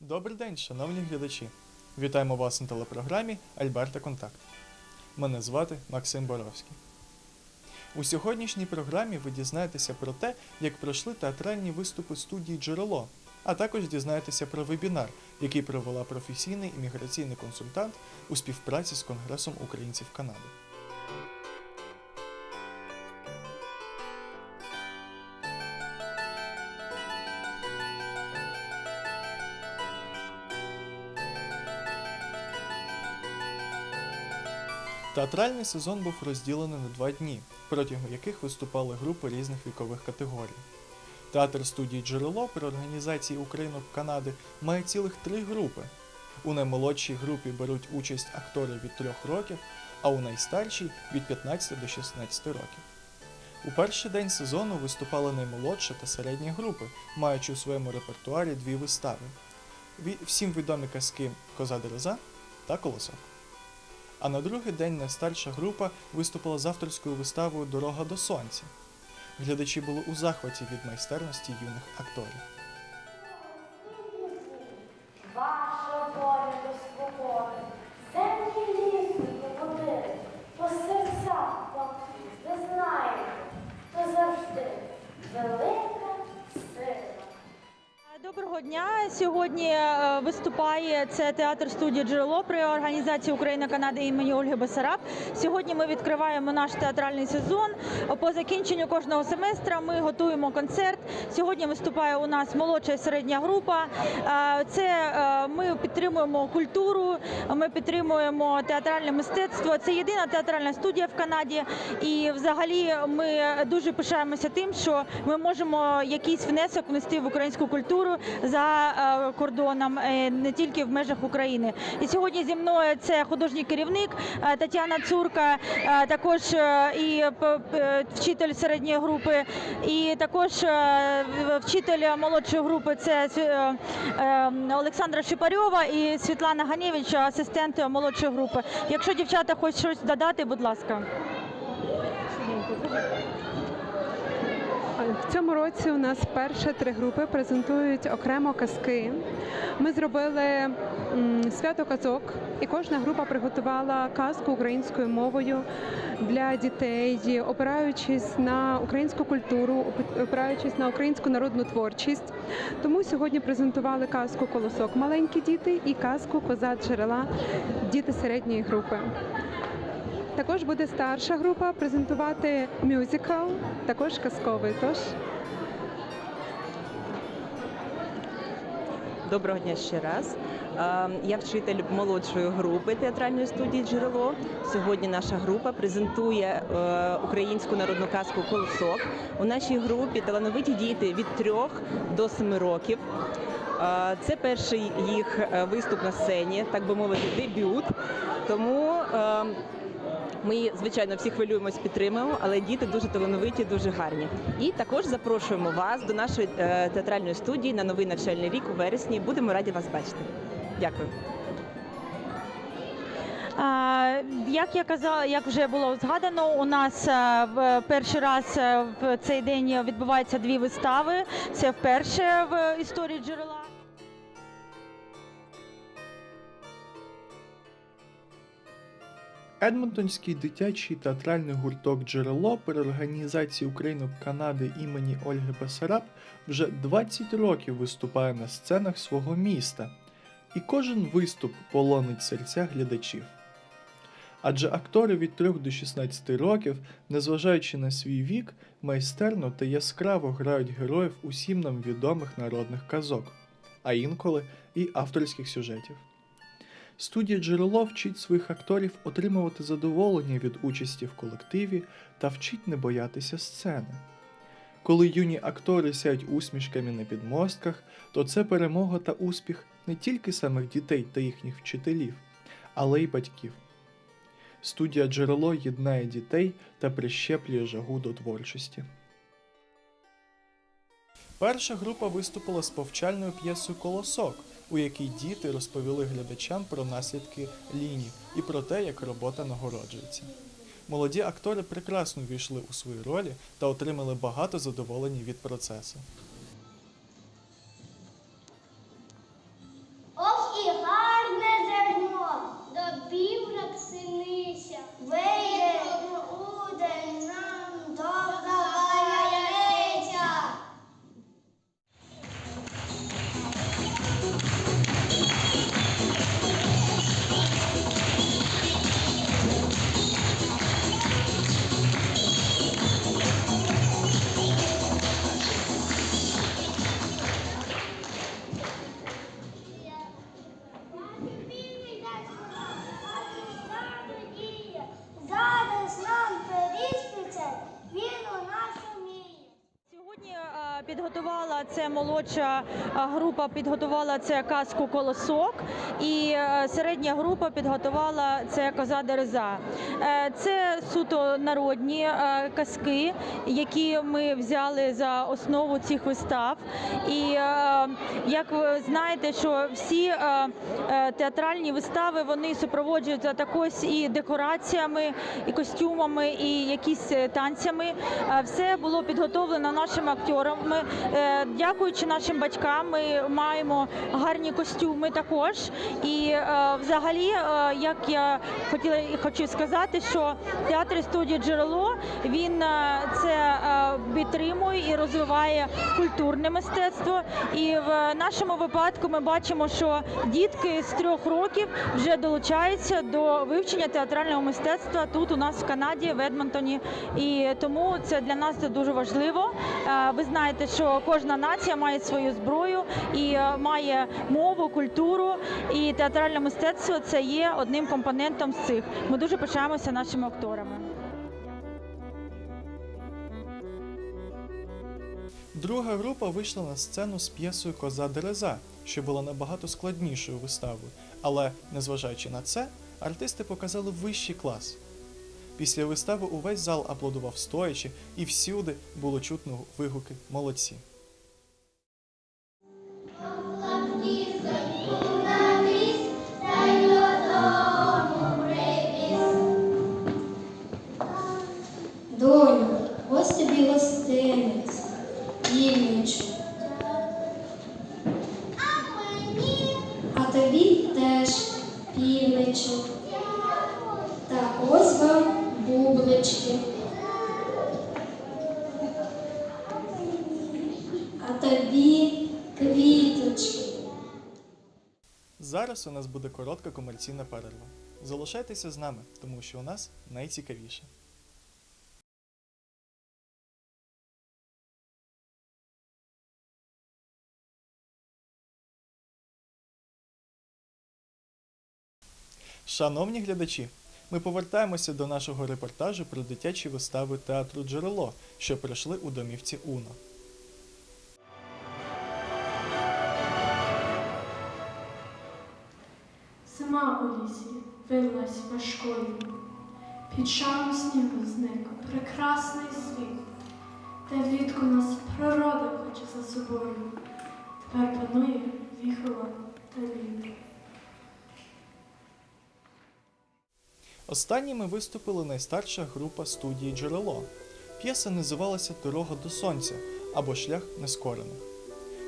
Добрий день, шановні глядачі! Вітаємо вас на телепрограмі Альберта Контакт. Мене звати Максим Боровський. У сьогоднішній програмі ви дізнаєтеся про те, як пройшли театральні виступи студії Джерело, а також дізнаєтеся про вебінар, який провела професійний імміграційний консультант у співпраці з Конгресом українців Канади. Театральний сезон був розділений на два дні, протягом яких виступали групи різних вікових категорій. Театр студії Джерело при організації Українок Канади має цілих три групи. У наймолодшій групі беруть участь актори від 3 років, а у найстаршій від 15 до 16 років. У перший день сезону виступали наймолодша та середня групи, маючи у своєму репертуарі дві вистави: всім відомі казки Коза Дереза та Колосок. А на другий день найстарша група виступила з авторською виставою Дорога до сонця. Глядачі були у захваті від майстерності юних акторів. Ваша воля до свободи, землі лісу і води, по серцях вам ви знаєте, то завжди велика сила. Доброго дня. Сьогодні е, виступає це театр студія Джерело при організації Україна Канада імені Ольги Басараб. Сьогодні ми відкриваємо наш театральний сезон. По закінченню кожного семестра ми готуємо концерт. Сьогодні виступає у нас молодша і середня група. Е, Це е, ми підтримуємо культуру, ми підтримуємо театральне мистецтво. Це єдина театральна студія в Канаді. І взагалі ми дуже пишаємося тим, що ми можемо якийсь внесок внести в українську культуру за е, кордоном, е, не тільки в межах України. І сьогодні зі мною це художній керівник е, Тетяна Цурка, також і вчитель середньої групи, і також вчитель молодшої групи це Олександра Шипарьова і Світлана Ганєвич, асистент молодшої групи. Якщо дівчата хочуть щось додати, будь ласка. В цьому році у нас вперше три групи презентують окремо казки. Ми зробили свято казок, і кожна група приготувала казку українською мовою для дітей, опираючись на українську культуру, опираючись на українську народну творчість. Тому сьогодні презентували казку Колосок маленькі діти і казку Коза джерела діти середньої групи. Також буде старша група презентувати мюзикл, також казковий. Тож Доброго дня ще раз. Я вчитель молодшої групи театральної студії Джерело. Сьогодні наша група презентує е, українську народну казку Колосок. У нашій групі талановиті діти від 3 до 7 років. Це перший їх е, виступ на сцені, так би мовити, дебют. Тому е, ми, звичайно, всі хвилюємось, підтримуємо, але діти дуже талановиті, дуже гарні. І також запрошуємо вас до нашої е, театральної студії на новий навчальний рік у вересні. Будемо раді вас бачити. Дякую. Як я казала, як вже було згадано, у нас е, в перший раз е, в цей день відбуваються дві вистави. Це вперше в історії джерела. Едмонтонський дитячий театральний гурток Джерело при організації Українок Канади імені Ольги Бесараб вже 20 років виступає на сценах свого міста, і кожен виступ полонить серця глядачів. Адже актори від 3 до 16 років, незважаючи на свій вік, майстерно та яскраво грають героїв усім нам відомих народних казок, а інколи і авторських сюжетів. Студія Джерело вчить своїх акторів отримувати задоволення від участі в колективі та вчить не боятися сцени. Коли юні актори сяють усмішками на підмостках, то це перемога та успіх не тільки самих дітей та їхніх вчителів, але й батьків. Студія Джерело єднає дітей та прищеплює жагу до творчості. Перша група виступила з повчальною п'єсою Колосок, у якій діти розповіли глядачам про наслідки лінії і про те, як робота нагороджується. Молоді актори прекрасно війшли у свої ролі та отримали багато задоволення від процесу. Це молодша група підготувала це казку Колосок, і е, середня група підготувала це коза Дереза. Е, Це суто народні е, казки, які ми взяли за основу цих вистав. І як ви знаєте, що всі театральні вистави вони супроводжуються також і декораціями, і костюмами, і якісь танцями. Все було підготовлено нашими акторами. Дякуючи нашим батькам, ми маємо гарні костюми також. І е, взагалі, е, як я хотіла і хочу сказати, що театр студії джерело він е, це підтримує і розвиває культурне мистецтво. І в нашому випадку ми бачимо, що дітки з трьох років вже долучаються до вивчення театрального мистецтва тут у нас в Канаді, в Едмонтоні. І тому це для нас це дуже важливо. Ви знаєте, що кожна нація має свою зброю і е, має мову, культуру, і театральне мистецтво це є одним компонентом з цих. Ми дуже пишаємося нашими акторами. Друга група вийшла на сцену з п'єсою Коза Дереза, що була набагато складнішою виставою, але, незважаючи на це, артисти показали вищий клас. Після вистави увесь зал аплодував стоячи, і всюди було чутно вигуки молодці. Півничок. Та ось вам бублички. А тобі квіточки. Зараз у нас буде коротка комерційна перерва. Залишайтеся з нами, тому що у нас найцікавіше. Шановні глядачі, ми повертаємося до нашого репортажу про дитячі вистави театру Джерело, що пройшли у домівці Уно. Сама у лісі вилась важкою, під шаром снігу зник прекрасний світ, де влітку нас природа хоче за собою, тепер панує віхола та літ. Останніми виступила найстарша група студії Джерело. П'єса називалася Дорога до сонця або Шлях нескорених.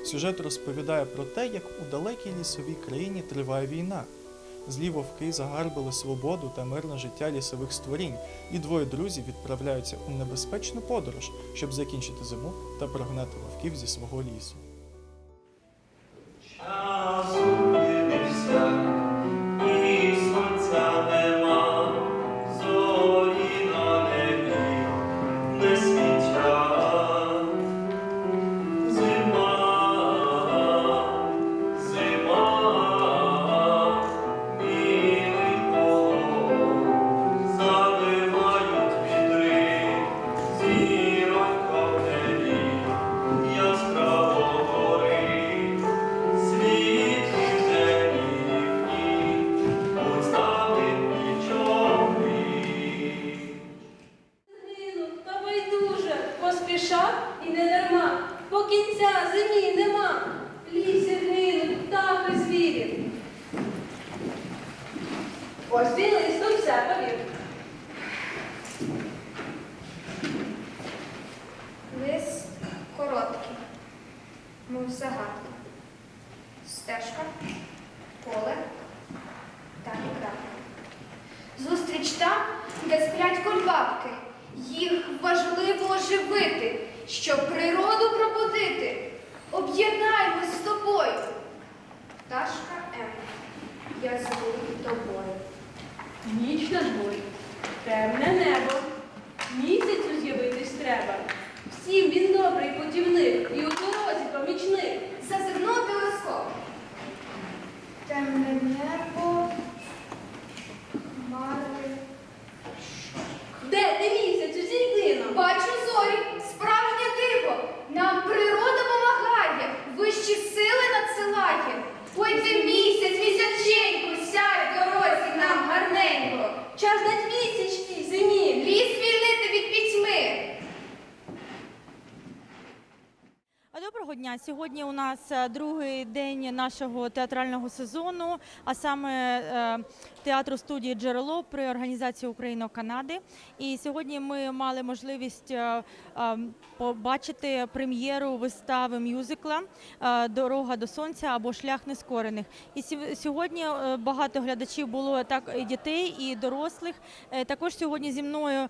Сюжет розповідає про те, як у далекій лісовій країні триває війна. Злі вовки загарбили свободу та мирне життя лісових створінь, і двоє друзів відправляються у небезпечну подорож, щоб закінчити зиму та прогнати вовків зі свого лісу. Стежка, поле та крапка. Зустріч там, де сплять кульбабки. Їх важливо оживити, щоб природу пробудити. Об'єднаймось з тобою. Пташка М. Я зву тобою. Ніч на дворі, темне небо, місяцю з'явитись треба. Всім він добрий путівник і у дорозі помічник. Зазирнув телескоп. Темне небо, хмари. Де ти місяцю зійди нам? Бачу зорі, справжнє диво. Нам природа помагає. дня. Сьогодні нас е, другий день нашого театрального сезону, а саме е, театру студії Джерело при організації Україно-Канади. І сьогодні ми мали можливість е, побачити прем'єру вистави мюзикла Дорога до сонця або Шлях нескорених. І сьогодні багато глядачів було так і дітей, і дорослих. Також сьогодні зі мною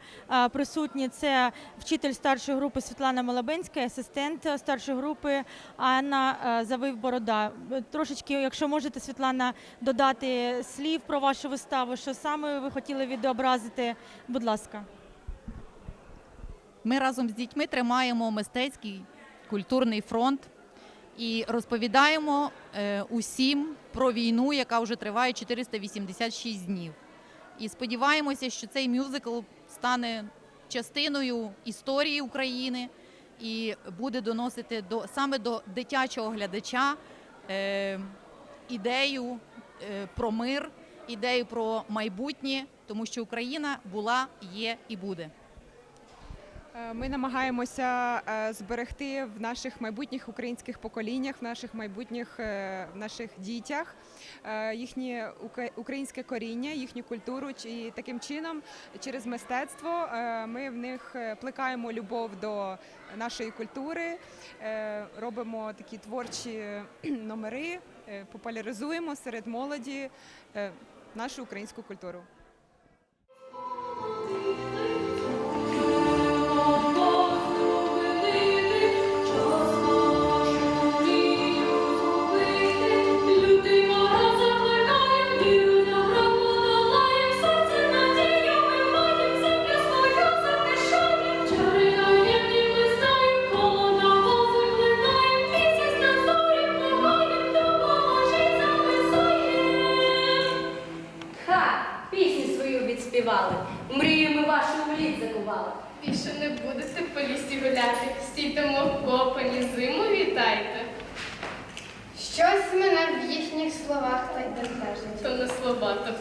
присутні це вчитель старшої групи Світлана Малабенська, асистент старшої групи Анна е, Завив Борода. Трошечки, якщо можете, Світлана, додати слів про вашу виставу, що саме ви хотіли відобразити, будь ласка. Ми разом з дітьми тримаємо мистецький культурний фронт і розповідаємо е, усім про війну, яка вже триває 486 днів. І сподіваємося, що цей мюзикл стане частиною історії України і буде доносити до саме до дитячого глядача е, ідею е, про мир, ідею про майбутнє, тому що Україна була, є і буде. Е, Ми намагаємося е, зберегти в наших майбутніх українських поколіннях, в наших майбутніх е, в наших дітях їхнє українське коріння, їхню культуру. І таким чином, через мистецтво, ми в них плекаємо любов до нашої культури, робимо такі творчі номери, популяризуємо серед молоді нашу українську культуру.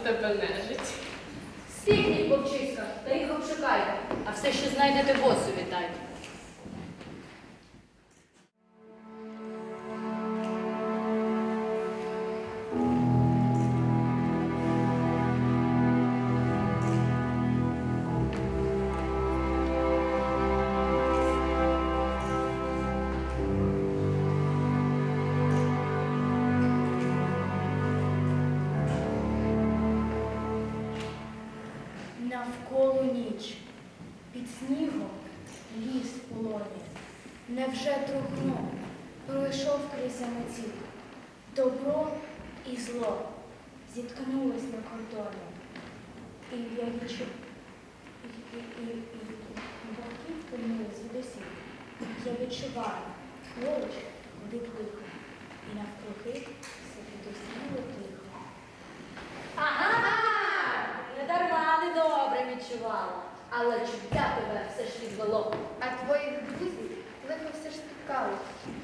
Тебе нежить. Стихніть, вовчиська, та їх обшукайте, а все, що знайдете, босу вітайте. Пройшов крізь? Добро і зло зіткнулись на кордоні. І я відчув, і, і, і, і, і вовки впильнули звідусі. Я відчуваю, поруч ходить лихо, і навкруги світосіло тихо. Ага! Не дарма недобре відчувала, але чуття тебе все ж відвело. А твоїх друзів лихо все ж спіткало,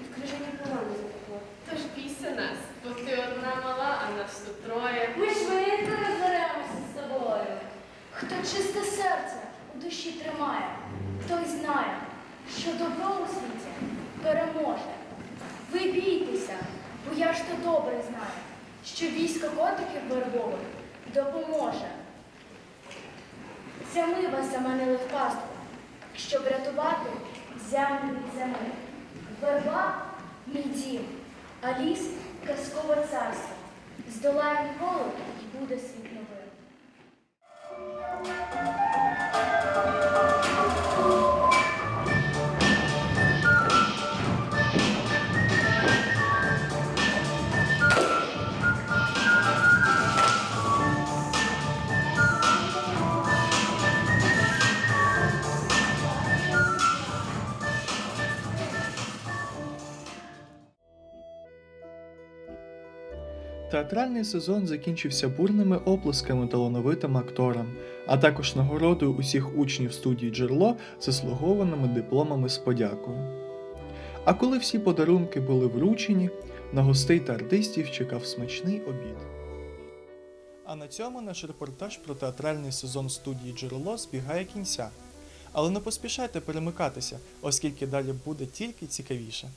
і в крижані порони запекло. Тож бійся нас, бо ти одна мала, а нас тут троє. Ми швидко розберемося з тобою. Хто чисте серце у душі тримає, той знає, що добро у світі переможе. Ви бійтеся, бо я ж то добре знаю, що військо котиків вербових допоможе. Це ми вас заманили в пастку, щоб рятувати землю від зими. Верба мій дім, а ліс казкове царство. Здолаємо голод і буде світ Театральний сезон закінчився бурними оплесками талановитим акторам, а також нагородою усіх учнів студії Джерло заслугованими дипломами з подякою. А коли всі подарунки були вручені, на гостей та артистів чекав смачний обід. А на цьому наш репортаж про театральний сезон студії Джерело збігає кінця. Але не поспішайте перемикатися, оскільки далі буде тільки цікавіше.